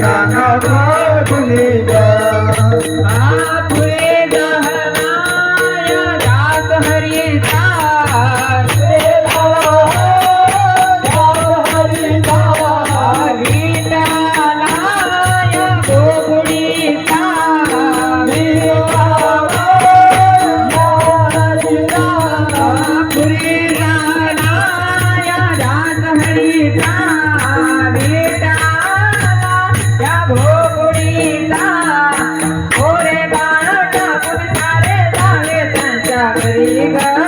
नाना Obrigada.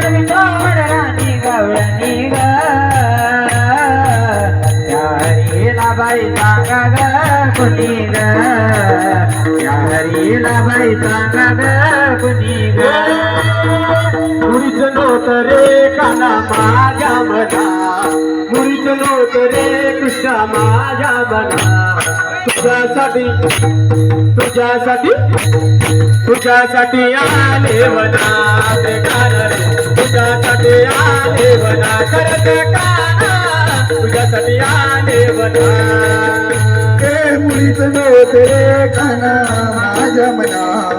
सांगा ग कुणी ग या हरीला बाई सांगा ग रे काना माझ्या मना मुरीच नोत रे कृष्णा माझ्या मना तुझ्यासाठी तुझ्यासाठी तुझ्यासाठी आले वनात कारण तुझ्यासाठी आले वना करत का तुझ्यासाठी आले वना मुळीच नव्हते रे काना माझ्या मना.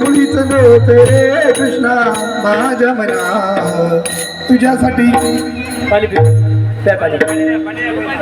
मुळीच नव्हते रे कृष्णा माझ्या मना. तुझ्यासाठी